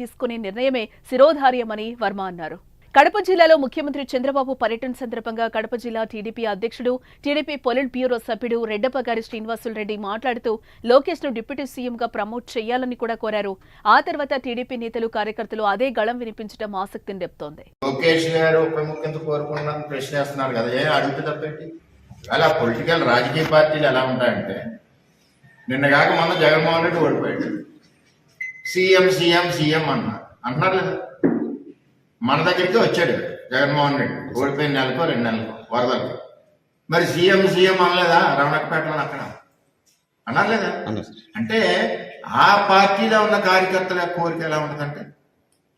తీసుకునే నిర్ణయమే శిరోధార్యమని వర్మ అన్నారు. కడప జిల్లాలో ముఖ్యమంత్రి చంద్రబాబు పర్యటన సందర్భంగా కడప జిల్లా టీడీపీ అధ్యక్షుడు టీడీపీ పొలిట్ బ్యూరో సభ్యుడు రెడ్డపగారి శ్రీనివాసులు రెడ్డి మాట్లాడుతూ లోకేష్ను డిప్యూటీ సీఎంగా ప్రమోట్ చేయాలని కూడా కోరారు. ఆ తర్వాత టీడీపీ నేతలు కార్యకర్తలు అదే గళం వినిపించడం ఆసక్తిని రేపుతోంది లోకేష్ గారు కదా అలా పొలిటికల్ రాజకీయ పార్టీలు ఎలా ఉంటాయంటే నిన్న కాక మొన్న జగన్మోహన్ రెడ్డి ఓడిపోయాడు. సీఎం సీఎం సీఎం అన్నారు. అంటున్నారు లేదా మన దగ్గరికి వచ్చాడు జగన్మోహన్ రెడ్డి. ఓడిపోయిన నెలకో రెండు నెలలకో వరదలకి. మరి సీఎం సీఎం అనలేదా? రమణకపేటలో అక్కడ. అన్నారు లేదా అంటే ఆ పార్టీలో ఉన్న కార్యకర్తల కోరిక ఎలా ఉంటుందంటే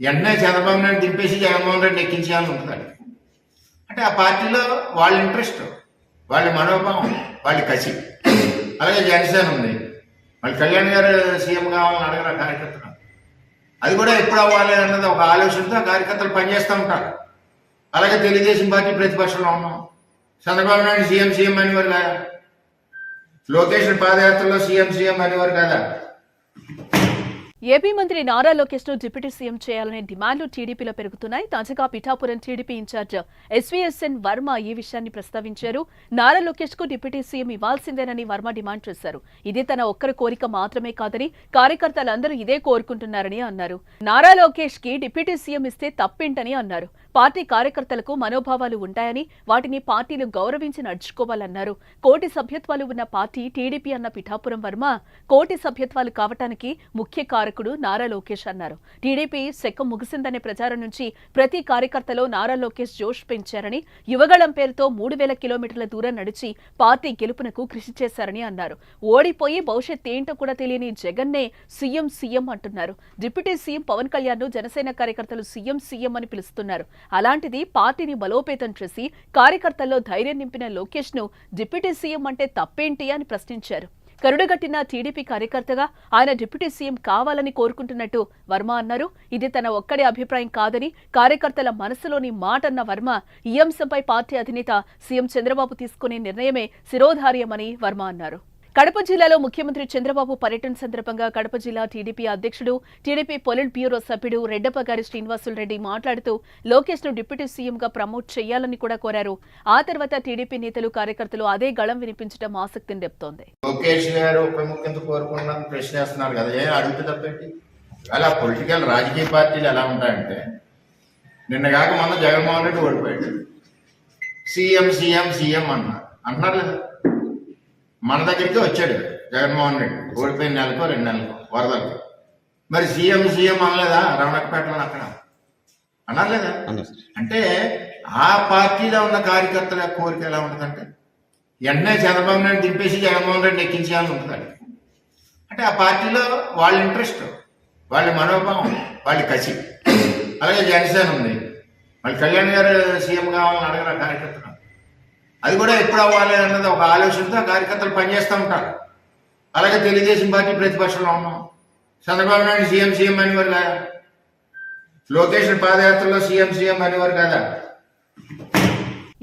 వెంటనే చంద్రబాబు నాయుడు దింపేసి జగన్మోహన్ రెడ్డి ఎక్కించేయాలని ఉంటుంది అంటే ఆ పార్టీలో వాళ్ళ ఇంట్రెస్ట్ వాళ్ళ మనోభావం వాళ్ళ కసి. అలాగే జనసేన ఉంది. మళ్ళీ కళ్యాణ్ గారు సీఎం కావాలని అడగరు ఆ కార్యకర్తలు అది కూడా ఎప్పుడు అవ్వాలి అన్నది ఒక ఆలోచనతో కార్యకర్తలు పనిచేస్తూ ఉంటారు. అలాగే తెలుగుదేశం పార్టీ ప్రతిపక్షంలో ఉన్నాం. చంద్రబాబు నాయుడు సీఎం సీఎం అనేవారు కదా? లోకేష్ పాదయాత్రలో సీఎం సీఎం అనేవారు కదా? ఏపీ మంత్రి నారా లోకేష్ను డిప్యూటీ సీఎం చేయాలనే డిమాండ్లు టీడీపీలో పెరుగుతున్నాయి. తాజాగా Pithapuram TDP in charge SVSN Varma ఈ విషయాన్ని ప్రస్తావించారు. నారా లోకేష్కు డిప్యూటీ సీఎం ఇవ్వాల్సిందేనని వర్మ డిమాండ్ చేశారు. ఇది తన ఒక్కరి కోరిక మాత్రమే కాదని కార్యకర్తలందరూ ఇదే కోరుకుంటున్నారని అన్నారు. నారా లోకేష్కి డిప్యూటీ సీఎం ఇస్తే తప్పేంటని అన్నారు. పార్టీ కార్యకర్తలకు మనోభావాలు ఉంటాయని వాటిని పార్టీలు గౌరవించి నడుచుకోవాలన్నారు. కోటి సభ్యత్వాలు ఉన్న పార్టీ టీడీపీ అన్న పిఠాపురం వర్మ కోటి సభ్యత్వాలు కావటానికి ముఖ్య కారకుడు నారా లోకేష్ అన్నారు. టీడీపీ శకం ముగిసిందనే ప్రచారం నుంచి ప్రతి కార్యకర్తలో నారా లోకేష్ జోష్ పెంచారని యువగళం పేరుతో మూడు వేల కిలోమీటర్ల దూరం నడిచి పార్టీ గెలుపునకు కృషి చేశారని అన్నారు. ఓడిపోయి భవిష్యత్ ఏంటో కూడా తెలియని జగన్నే సీఎం సీఎం అంటున్నారు. డిప్యూటీ సీఎం పవన్ కళ్యాణ్ను జనసేన కార్యకర్తలు సీఎం సీఎం అని పిలుస్తున్నారు. అలాంటిది పార్టీని బలోపేతం చేసి కార్యకర్తల్లో ధైర్యం నింపిన లోకేష్ను డిప్యూటీ సీఎం అంటే తప్పేంటి అని ప్రశ్నించారు. కరుడుగట్టిన టీడీపీ కార్యకర్తగా ఆయన డిప్యూటీ సీఎం కావాలని కోరుకుంటున్నట్టు వర్మ అన్నారు. ఇది తన ఒక్కడి అభిప్రాయం కాదని కార్యకర్తల మనసులోని మాటన్న వర్మ ఈ అంశంపై పార్టీ అధినేత సీఎం చంద్రబాబు తీసుకునే నిర్ణయమే శిరోధార్యమని వర్మ అన్నారు. కడప జిల్లాలో ముఖ్యమంత్రి చంద్రబాబు పర్యటన సందర్భంగా కడప జిల్లా టీడీపీ అధ్యక్షుడు టీడీపీ పొలిట్ బ్యూరో సభ్యుడు రెడ్డప్పగారి శ్రీనివాసులు రెడ్డి మాట్లాడుతూ లోకేష్ను డిప్యూటీ సీఎంగా ప్రమోట్ చేయాలని కూడా కోరారు. ఆ తర్వాత టీడీపీ నేతలు కార్యకర్తలు అదే గళం వినిపించడం ఆసక్తిని రేపుతోంది లోకేష్ గారు ఉప కదా అలా పొలిటికల్ రాజకీయ పార్టీలు ఎలా ఉంటాయంటే నిన్న కాక మొన్న జగన్మోహన్ రెడ్డి ఓడిపోయాడు. సీఎం సీఎం సీఎం అన్నారు. అంటున్నారు కదా. మన దగ్గరికి వచ్చాడు జగన్మోహన్ రెడ్డి. ఓడిపోయిన నెలకో రెండు నెలకో వరదలకి. మరి సీఎం సీఎం అనలేదా? రమణకపేటలో అక్కడ. అన్నారు లేదా అన్నారు సార్. అంటే ఆ పార్టీలో ఉన్న కార్యకర్తల కోరిక ఎలా ఉంటుందంటే వెంటనే చంద్రబాబు నాయుడు దింపేసి జగన్మోహన్ రెడ్డి ఎక్కించేయాలని ఉంటుంది అంటే ఆ పార్టీలో వాళ్ళ ఇంట్రెస్ట్ వాళ్ళ మనోభావం వాళ్ళ కసి. అలాగే జనసేన ఉంది. వాళ్ళు కళ్యాణ్ గారు సీఎం కావాలని అడగరు కార్యకర్తలు? అది కూడా ఎప్పుడు అవ్వాలి అన్నది ఒక ఆలోచనతో కార్యకర్తలు పనిచేస్తూ ఉంటారు. అలాగే తెలుగుదేశం పార్టీ ప్రతిపక్షంలో ఉన్నాం. చంద్రబాబు నాయుడు సీఎం సీఎం అనేవారు కదా? లోకేష్ పాదయాత్రలో సీఎం సీఎం అనేవారు కదా?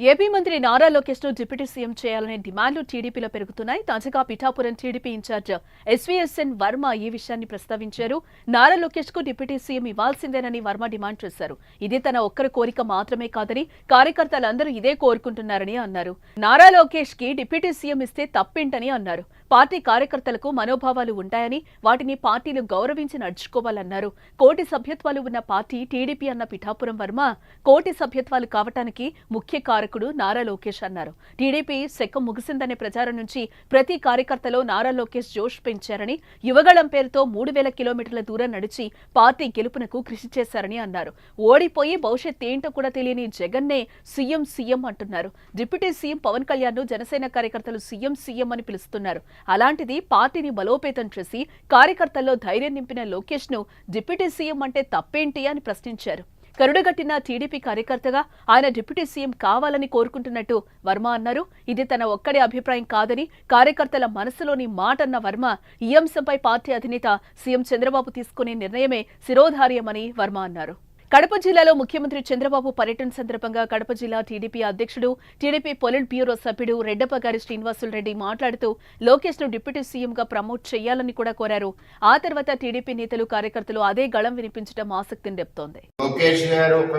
ఏపీ మంత్రి నారా లోకేష్ను డిప్యూటీ సీఎం చేయాలనే డిమాండ్లు టీడీపీలో పెరుగుతున్నాయి. తాజాగా Pithapuram TDP in charge SVSN Varma ఈ విషయాన్ని ప్రస్తావించారు. నారా లోకేష్కు డిప్యూటీ సీఎం ఇవ్వాల్సిందేనని వర్మ డిమాండ్ చేశారు. ఇది తన ఒక్కరి కోరిక మాత్రమే కాదని కార్యకర్తలందరూ ఇదే కోరుకుంటున్నారని అన్నారు. నారా లోకేష్కి డిప్యూటీ సీఎం ఇస్తే తప్పేంటని అన్నారు. పార్టీ కార్యకర్తలకు మనోభావాలు ఉంటాయని వాటిని పార్టీలు గౌరవించి నడుచుకోవాలన్నారు. కోటి సభ్యత్వాలు ఉన్న పార్టీ టీడీపీ అన్న పిఠాపురం వర్మ కోటి సభ్యత్వాలు కావటానికి ముఖ్య కారకుడు నారా లోకేష్ అన్నారు. టీడీపీ శకం ముగిసిందనే ప్రచారం నుంచి ప్రతి కార్యకర్తలో నారా లోకేష్ జోష్ పెంచారని యువగళం పేరుతో మూడు వేల కిలోమీటర్ల దూరం నడిచి పార్టీ గెలుపునకు కృషి చేశారని అన్నారు. ఓడిపోయి భవిష్యత్ ఏంటో కూడా తెలియని జగన్నే సీఎం సీఎం అంటున్నారు. డిప్యూటీ సీఎం పవన్ కళ్యాణ్ను జనసేన కార్యకర్తలు సీఎం సీఎం అని పిలుస్తున్నారు. అలాంటిది పార్టీని బలోపేతం చేసి కార్యకర్తల్లో ధైర్యం నింపిన లోకేష్ను డిప్యూటీ సీఎం అంటే తప్పేంటి అని ప్రశ్నించారు. కరుడుగట్టిన టీడీపీ కార్యకర్తగా ఆయన డిప్యూటీ సీఎం కావాలని కోరుకుంటున్నట్టు వర్మ అన్నారు. ఇది తన ఒక్కడి అభిప్రాయం కాదని కార్యకర్తల మనసులోని మాట అన్న వర్మ ఈ అంశంపై పార్టీ అధినేత సీఎం చంద్రబాబు తీసుకునే నిర్ణయమే శిరోధార్యమని వర్మ అన్నారు. కడప జిల్లాలో ముఖ్యమంత్రి చంద్రబాబు పర్యటన సందర్భంగా కడప జిల్లా టీడీపీ అధ్యక్షుడు టీడీపీ పొలిట్ బ్యూరో సభ్యుడు రెడ్డపగారి శ్రీనివాసులు రెడ్డి మాట్లాడుతూ లోకేష్ను డిప్యూటీ సీఎంగా ప్రమోట్ చేయాలని కూడా కోరారు. ఆ తర్వాత టీడీపీ నేతలు కార్యకర్తలు అదే గళం వినిపించడం ఆసక్తిని రేపుతోంది లోకేష్ గారు ఉప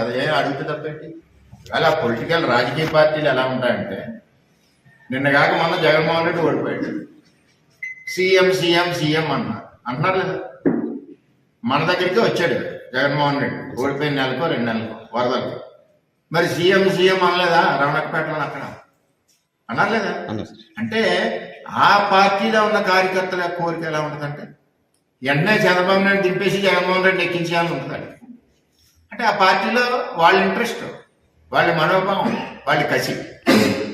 కదా అడిగితే అలా పొలిటికల్ రాజకీయ పార్టీలు ఎలా ఉంటాయంటే నిన్న కాక మొన్న జగన్మోహన్ రెడ్డి ఓడిపోయాడు. సీఎం సీఎం సీఎం అన్నారు. అంటున్నారు కదా. మన దగ్గరికి వచ్చాడు జగన్మోహన్ రెడ్డి. ఓడిపోయిన నెలకో రెండు నెలలకో వరదలకి. మరి సీఎం సీఎం అనలేదా? రమణకపేటలో అక్కడ. అన్నారు లేదా అన్నారు సార్. అంటే ఆ పార్టీలో ఉన్న కార్యకర్తల కోరిక ఎలా ఉంటుందంటే వెంటనే చంద్రబాబు నాయుడు దింపేసి జగన్మోహన్ రెడ్డి ఎక్కించేయాలని ఉంటుంది అంటే ఆ పార్టీలో వాళ్ళ ఇంట్రెస్ట్ వాళ్ళ మనోభావం వాళ్ళ కసి.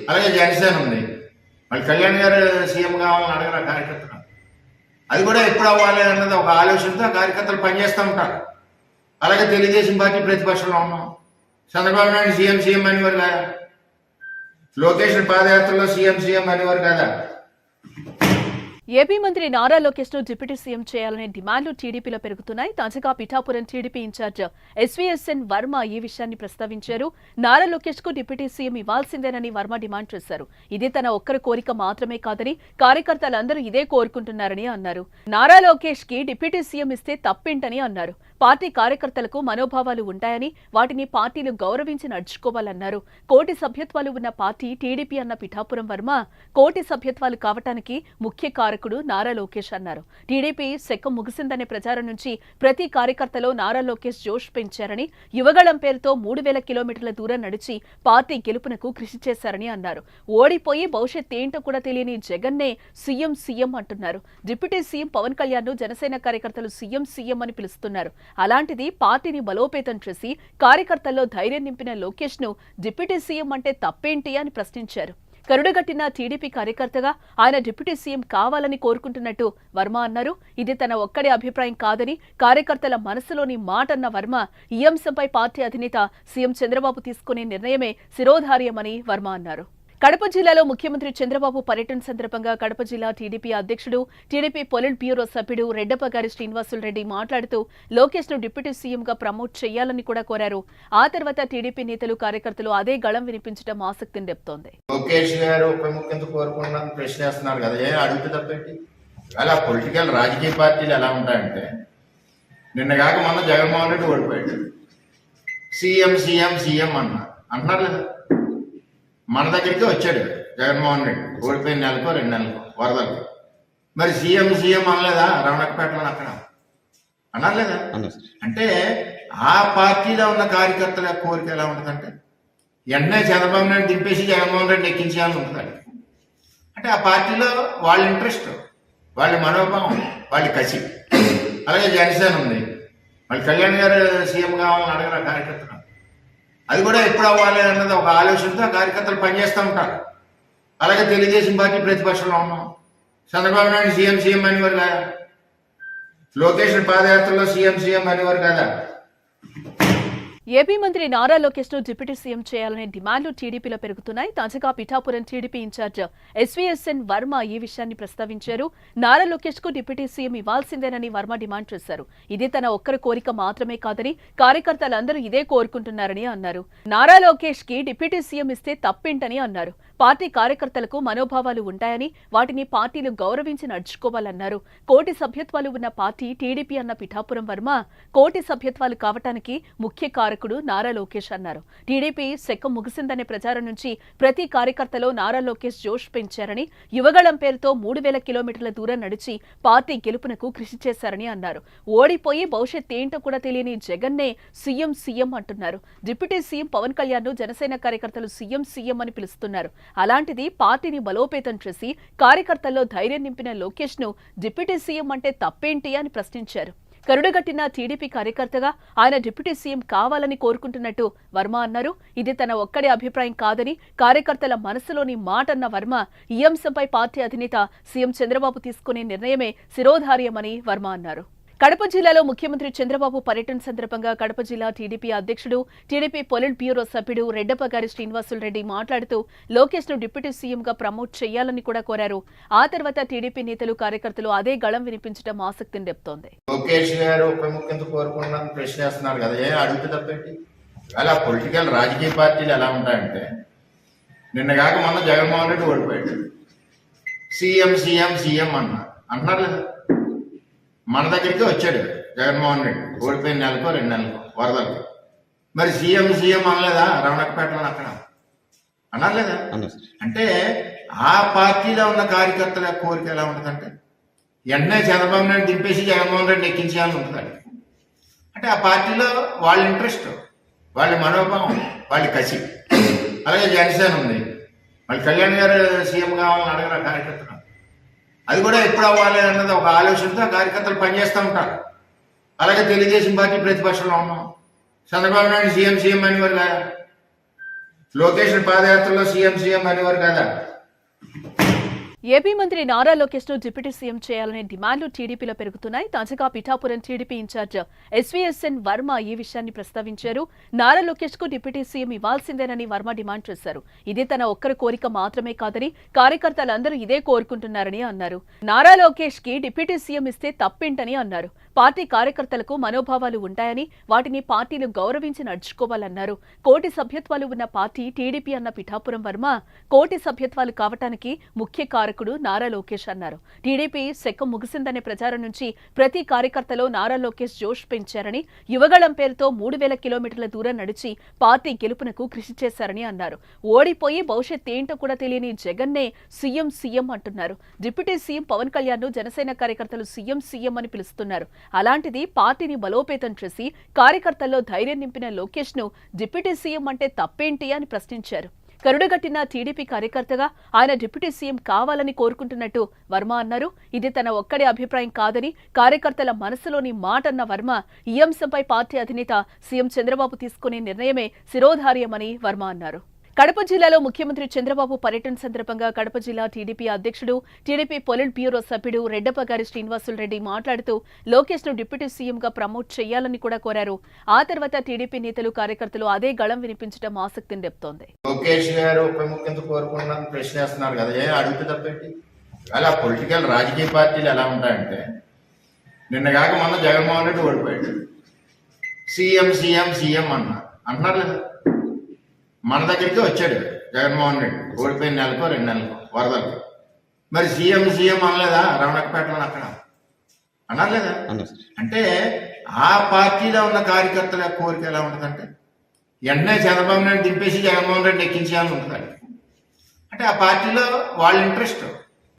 అలాగే జనసేన ఉంది. వాళ్ళు కళ్యాణ్ గారు సీఎం కావాలని అడగరు ఆ కార్యకర్తలు? అది కూడా ఎప్పుడు అవ్వాలి అన్నది ఒక ఆలోచనతో కార్యకర్తలు పనిచేస్తూ ఉంటారు. అలాగే తెలుగుదేశం పార్టీ ప్రతిపక్షంలో ఉన్నాం. చంద్రబాబు నాయుడు సీఎం సీఎం అనేవారు కదా? లోకేష్ పాదయాత్రలో సీఎం సీఎం అనేవారు కదా? ఏపీ మంత్రి నారా లోకేష్ను డిప్యూటీ సీఎం చేయాలనే డిమాండ్లు టీడీపీలో పెరుగుతున్నాయి. తాజాగా Pithapuram TDP in charge SVSN Varma ఈ విషయాన్ని ప్రస్తావించారు. నారా లోకేష్కు డిప్యూటీ సీఎం ఇవ్వాల్సిందేనని వర్మ డిమాండ్ చేశారు. ఇది తన ఒక్కరి కోరిక మాత్రమే కాదని కార్యకర్తలందరూ ఇదే కోరుకుంటున్నారని అన్నారు. నారా లోకేష్కి డిప్యూటీ సీఎం ఇస్తే తప్పేంటని అన్నారు. పార్టీ కార్యకర్తలకు మనోభావాలు ఉంటాయని వాటిని పార్టీలు గౌరవించి నడుచుకోవాలన్నారు. కోటి సభ్యత్వాలు ఉన్న పార్టీ టీడీపీ అన్న పిఠాపురం వర్మ కోటి సభ్యత్వాలు కావటానికి ముఖ్య కారకుడు నారా లోకేష్ అన్నారు. టీడీపీ శకం ముగిసిందనే ప్రచారం నుంచి ప్రతి కార్యకర్తలో నారా లోకేష్ జోష్ పెంచారని యువగళం పేరుతో మూడు వేల కిలోమీటర్ల దూరం నడిచి పార్టీ గెలుపునకు కృషి చేశారని అన్నారు. ఓడిపోయి భవిష్యత్ ఏంటో కూడా తెలియని జగన్నే సీఎం సీఎం అంటున్నారు. డిప్యూటీ సీఎం పవన్ కళ్యాణ్ను జనసేన కార్యకర్తలు సీఎం సీఎం అని పిలుస్తున్నారు. అలాంటిది పార్టీని బలోపేతం చేసి కార్యకర్తల్లో ధైర్యం నింపిన లోకేష్ను డిప్యూటీ సీఎం అంటే తప్పేంటి అని ప్రశ్నించారు. కరుడుగట్టిన టీడీపీ కార్యకర్తగా ఆయన డిప్యూటీ సీఎం కావాలని కోరుకుంటున్నట్టు వర్మ అన్నారు. ఇది తన ఒక్కడి అభిప్రాయం కాదని కార్యకర్తల మనసులోని మాటన్న వర్మ ఈ అంశంపై పార్టీ అధినేత సీఎం చంద్రబాబు తీసుకునే నిర్ణయమే శిరోధార్యమని వర్మ అన్నారు. కడప జిల్లాలో ముఖ్యమంత్రి చంద్రబాబు పర్యటన సందర్భంగా కడప జిల్లా టీడీపీ అధ్యక్షుడు టీడీపీ పొలిట్ బ్యూరో సభ్యుడు రెడ్డపగారి శ్రీనివాసులు రెడ్డి మాట్లాడుతూ లోకేష్ను డిప్యూటీ సీఎంగా ప్రమోట్ చేయాలని కూడా కోరారు. ఆ తర్వాత టీడీపీ నేతలు కార్యకర్తలు అదే గళం వినిపించడం ఆసక్తిని రేపుతోంది లోకేష్ గారు ఉప కదా అడిగితే అలా పొలిటికల్ రాజకీయ పార్టీలు ఎలా ఉంటాయంటే నిన్న కాక మొన్న జగన్మోహన్ రెడ్డి ఓడిపోయాడు. సీఎం సీఎం సీఎం అన్నారు. అంటున్నారు కదా. మన దగ్గరికి వచ్చాడు జగన్మోహన్ రెడ్డి. ఓడిపోయిన నెలకో రెండు నెలలకో వరదలకి. మరి సీఎం సీఎం అనలేదా? రమణకపేటలో అక్కడ. అన్నారు లేదా అన్నారు సార్. అంటే ఆ పార్టీలో ఉన్న కార్యకర్తల కోరిక ఎలా ఉంటుందంటే వెంటనే చంద్రబాబు నాయుడు దింపేసి జగన్మోహన్ రెడ్డి ఎక్కించేయాలని ఉంటుంది అంటే ఆ పార్టీలో వాళ్ళ ఇంట్రెస్ట్ వాళ్ళ మనోభావం వాళ్ళ కసి. అలాగే జనసేన ఉంది. వాళ్ళు కళ్యాణ్ గారు సీఎం కావాలని అడగరు కార్యకర్తలు? అది కూడా ఎప్పుడు అవ్వాలి అన్నది ఒక ఆలోచనతో కార్యకర్తలు పనిచేస్తూ ఉంటారు. అలాగే తెలుగుదేశం పార్టీ ప్రతిపక్షంలో ఉన్నాం. చంద్రబాబు నాయుడు సీఎం సీఎం అనేవారు కదా? లోకేష్ పాదయాత్రలో సీఎం సీఎం అనేవారు కదా? ఏపీ మంత్రి నారా లోకేష్ను డిప్యూటీ సీఎం చేయాలనే డిమాండ్లు టీడీపీలో పెరుగుతున్నాయి. తాజాగా Pithapuram TDP in charge SVSN Varma ఈ విషయాన్ని ప్రస్తావించారు. నారా లోకేష్కు డిప్యూటీ సీఎం ఇవ్వాల్సిందేనని వర్మ డిమాండ్ చేశారు. ఇది తన ఒక్కరి కోరిక మాత్రమే కాదని కార్యకర్తలందరూ ఇదే కోరుకుంటున్నారని అన్నారు. నారా లోకేష్కి డిప్యూటీ సీఎం ఇస్తే తప్పేంటని అన్నారు. పార్టీ కార్యకర్తలకు మనోభావాలు ఉంటాయని వాటిని పార్టీలు గౌరవించి నడుచుకోవాలన్నారు. కోటి సభ్యత్వాలు ఉన్న పార్టీ టీడీపీ అన్న పిఠాపురం వర్మ కోటి సభ్యత్వాలు కావటానికి ముఖ్య కారకుడు నారా లోకేష్ అన్నారు. టీడీపీ శకం ముగిసిందనే ప్రచారం నుంచి ప్రతి కార్యకర్తలో నారా లోకేష్ జోష్ పెంచారని యువగళం పేరుతో మూడు వేల కిలోమీటర్ల దూరం నడిచి పార్టీ గెలుపునకు కృషి చేశారని అన్నారు. ఓడిపోయి భవిష్యత్ ఏంటో కూడా తెలియని జగన్నే సీఎం సీఎం అంటున్నారు. డిప్యూటీ సీఎం పవన్ కళ్యాణ్ను జనసేన కార్యకర్తలు సీఎం సీఎం అని పిలుస్తున్నారు. అలాంటిది పార్టీని బలోపేతం చేసి కార్యకర్తల్లో ధైర్యం నింపిన లోకేష్ను డిప్యూటీ సీఎం అంటే తప్పేంటి అని ప్రశ్నించారు. కరుడుగట్టిన టీడీపీ కార్యకర్తగా ఆయన డిప్యూటీ సీఎం కావాలని కోరుకుంటున్నట్టు వర్మ అన్నారు. ఇది తన ఒక్కడి అభిప్రాయం కాదని కార్యకర్తల మనసులోని మాటన్న వర్మ ఈ అంశంపై పార్టీ అధినేత సీఎం చంద్రబాబు తీసుకునే నిర్ణయమే శిరోధార్యమని వర్మ అన్నారు. కడప జిల్లాలో ముఖ్యమంత్రి చంద్రబాబు పర్యటన సందర్భంగా కడప జిల్లా టీడీపీ అధ్యక్షుడు టీడీపీ పొలిట్ బ్యూరో సభ్యుడు రెడ్డపగారి శ్రీనివాసులు రెడ్డి మాట్లాడుతూ లోకేష్ను డిప్యూటీ సీఎంగా ప్రమోట్ చేయాలని కూడా కోరారు. ఆ తర్వాత టీడీపీ నేతలు కార్యకర్తలు అదే గళం వినిపించడం ఆసక్తిని రేపుతోంది లోకేష్ గారు ఉప ముఖ్యమంత్రి ప్రశ్న వేస్తున్నారు కదా ఏ అడుగుతూ తప్పేంటి? అలా పొలిటికల్ రాజకీయ పార్టీలు ఎలా ఉంటాయంటే నిన్న కాక మొన్న జగన్మోహన్ రెడ్డి ఓడిపోయాడు. సీఎం సీఎం సీఎం అన్నారు. అంటున్నారు కదా. మన దగ్గరికి వచ్చాడు జగన్మోహన్ రెడ్డి. ఓడిపోయిన నెలకో రెండు నెలకో వరదలకి. మరి సీఎం సీఎం అనలేదా? రమణకపేటలో అక్కడ. అన్నారు లేదా అన్నారు సార్. అంటే ఆ పార్టీలో ఉన్న కార్యకర్తల కోరిక ఎలా ఉంటుందంటే వెంటనే చంద్రబాబు నాయుడు దింపేసి జగన్మోహన్ రెడ్డి ఎక్కించేయాలని ఉంటుంది అంటే ఆ పార్టీలో వాళ్ళ ఇంట్రెస్ట్ వాళ్ళ మనోభావం వాళ్ళ కసి. అలాగే జనసేన ఉంది. మళ్ళీ కళ్యాణ్ గారు సీఎం కావాలని అడగరు కార్యకర్తలు? అది కూడా ఎప్పుడు అవ్వాలి అన్నది ఒక ఆలోచనతో కార్యకర్తలు పనిచేస్తూ ఉంటారు. అలాగే తెలుగుదేశం పార్టీ ప్రతిపక్షంలో ఉన్నాం. చంద్రబాబు నాయుడు సీఎం సీఎం అనేవారు కదా? లోకేష్ పాదయాత్రలో సీఎం సీఎం అనేవారు కదా? ఏపీ మంత్రి నారా లోకేష్ను డిప్యూటీ సీఎం చేయాలనే డిమాండ్లు టీడీపీలో పెరుగుతున్నాయి. తాజాగా Pithapuram TDP in charge SVSN Varma ఈ విషయాన్ని ప్రస్తావించారు. నారా లోకేష్కు డిప్యూటీ సీఎం ఇవ్వాల్సిందేనని వర్మ డిమాండ్ చేశారు. ఇది తన ఒక్కరి కోరిక మాత్రమే కాదని కార్యకర్తలందరూ ఇదే కోరుకుంటున్నారని అన్నారు. నారా లోకేష్కి డిప్యూటీ సీఎం ఇస్తే తప్పేంటని అన్నారు. పార్టీ కార్యకర్తలకు మనోభావాలు ఉంటాయని వాటిని పార్టీలు గౌరవించి నడుచుకోవాలన్నారు. కోటి సభ్యత్వాలు ఉన్న పార్టీ టీడీపీ అన్న పిఠాపురం వర్మ కోటి సభ్యత్వాలు కావటానికి ముఖ్య కారకుడు నారా లోకేష్ అన్నారు. టీడీపీ శకం ముగిసిందనే ప్రచారం నుంచి ప్రతి కార్యకర్తలో నారా లోకేష్ జోష్ పెంచారని యువగళం పేరుతో మూడు వేల కిలోమీటర్ల దూరం నడిచి పార్టీ గెలుపునకు కృషి చేశారని అన్నారు. ఓడిపోయి భవిష్యత్ ఏంటో కూడా తెలియని జగన్నే సీఎం సీఎం అంటున్నారు. డిప్యూటీ సీఎం పవన్ కళ్యాణ్ను జనసేన కార్యకర్తలు సీఎం సీఎం అని పిలుస్తున్నారు. అలాంటిది పార్టీని బలోపేతం చేసి కార్యకర్తల్లో ధైర్యం నింపిన లోకేష్ను డిప్యూటీ సీఎం అంటే తప్పేంటి అని ప్రశ్నించారు. కరుడుగట్టిన టీడీపీ కార్యకర్తగా ఆయన డిప్యూటీ సీఎం కావాలని కోరుకుంటున్నట్టు వర్మ అన్నారు. ఇది తన ఒక్కడే అభిప్రాయం కాదని కార్యకర్తల మనసులోని మాటన్న వర్మ ఈ అంశంపై పార్టీ అధినేత సీఎం చంద్రబాబు తీసుకునే నిర్ణయమే శిరోధార్యమని వర్మ అన్నారు. కడప జిల్లాలో ముఖ్యమంత్రి చంద్రబాబు పర్యటన సందర్భంగా కడప జిల్లా టీడీపీ అధ్యక్షుడు టీడీపీ పొలిట్ బ్యూరో సభ్యుడు రెడ్డపగారి శ్రీనివాసులు రెడ్డి మాట్లాడుతూ లోకేష్ను డిప్యూటీ సీఎంగా ప్రమోట్ చేయాలని కూడా కోరారు. ఆ తర్వాత టీడీపీ నేతలు కార్యకర్తలు అదే గళం వినిపించడం ఆసక్తిని రేపుతోంది లోకేష్ గారు ఉప కదా అడుగుతూ అలా పొలిటికల్ రాజకీయ పార్టీలు ఎలా ఉంటాయంటే నిన్న కాక మొన్న జగన్మోహన్ రెడ్డి ఓడిపోయాడు. సీఎం సీఎం సీఎం అన్నారు. అంటున్నారు లేదా మన దగ్గరికి వచ్చాడు జగన్మోహన్ రెడ్డి. ఓడిపోయిన నెలకో రెండు నెలకో వరదలకి. మరి సీఎం సీఎం అనలేదా? రమణకపేటలో అక్కడ. అన్నారు లేదా అంటే ఆ పార్టీలో ఉన్న కార్యకర్తల కోరిక ఎలా ఉంటుందంటే వెంటనే చంద్రబాబు నాయుడు దింపేసి జగన్మోహన్ రెడ్డి ఎక్కించేయాలని ఉంటుంది అంటే ఆ పార్టీలో వాళ్ళ ఇంట్రెస్ట్.